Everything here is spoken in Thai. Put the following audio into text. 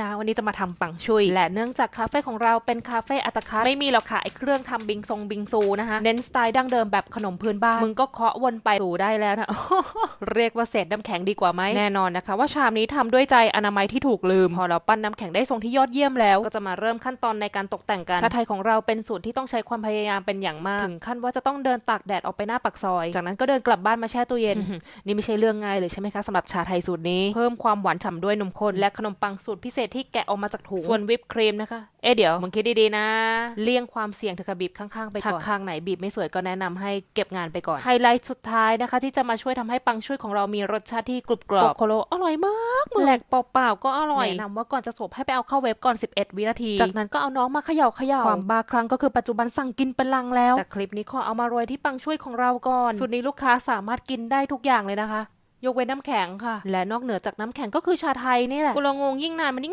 นะวันนี้จะมาทำปังชุย และเนื่องจากคาเฟ่ของเราเป็นคาเฟ่อัตคัดไม่มีหรอกค่ะไอเครื่องทำบิงซงบิงซูนะคะเน้นสไตล์ดั้งเดิมแบบขนมพื้นบ้าน มึงก็เคาะวนไปสู่ได้แล้วนะเรียกว่าเศษน้ำแข็งดีกว่าไหมแน่นอนนะคะ ว่าชามนี้ทำด้วยใจอนามัยที่ถูกลืม พอเราปั้นน้ำแข็งได้ทรงที่ยอดเยี่ยมแล้ว ก็จะมาเริ่มขั้นตอนในการตกแต่งกันชาไทยของเราเป็นสูตรที่ต้องใช้ความพยายามเป็นอย่างมากถึงขั้นว่าจะต้องเดินตากแดดออกไปหน้าปากซอย จากนั้นก็เดินกลับบ้านมาแช่ตู้เย็นนี่ไม่ใช่เรื่องง่ายเลยใช่ไหมคะสำหรับชาไทยสูตรนี้เพิ่มความหวานฉ่ำด้วยนมข้นและขนมปังสูตรพิเศษที่แกะออกมาจากถุง ส่วนวิปครีมนะคะ เอ๊ะเดี๋ยวมึงคิดดีๆนะ เลี่ยงความเสี่ยงเถอะค่ะบีบข้างๆไปก่อนข้างไหนบีบไม่สวยก็แนะนำให้เก็บงานไปก่อน ไฮไลท์สุดท้ายนะคะ ที่จะมาช่วยทำให้ปังช่วยของเรามีรสชาติที่กรุบกรอบโคโลอร่อยมากแหลกเปล่าๆก็อร่อยแนะนำว่าก่อนจะสบให้ไปเอาเข้าเว็บก่อน 11 วินาที จากนั้นก็เอาน้องมาเขย่าเขย่าความบ้าครั้งก็คือปัจจุบันสั่งกินเป็นลังแล้วแต่คลิปนี้ขอเอามาโรยที่ปังช่วยของเราก่อนสูตรนี้ลูกค้าสามารถกินได้ทุกอย่างเลยนะคะ ยกเว้นน้ำแข็งค่ะ และนอกเหนือจากน้ำแข็งก็คือชาไทยนี่แหละกูละงงยิ่งนานมันยิ่ง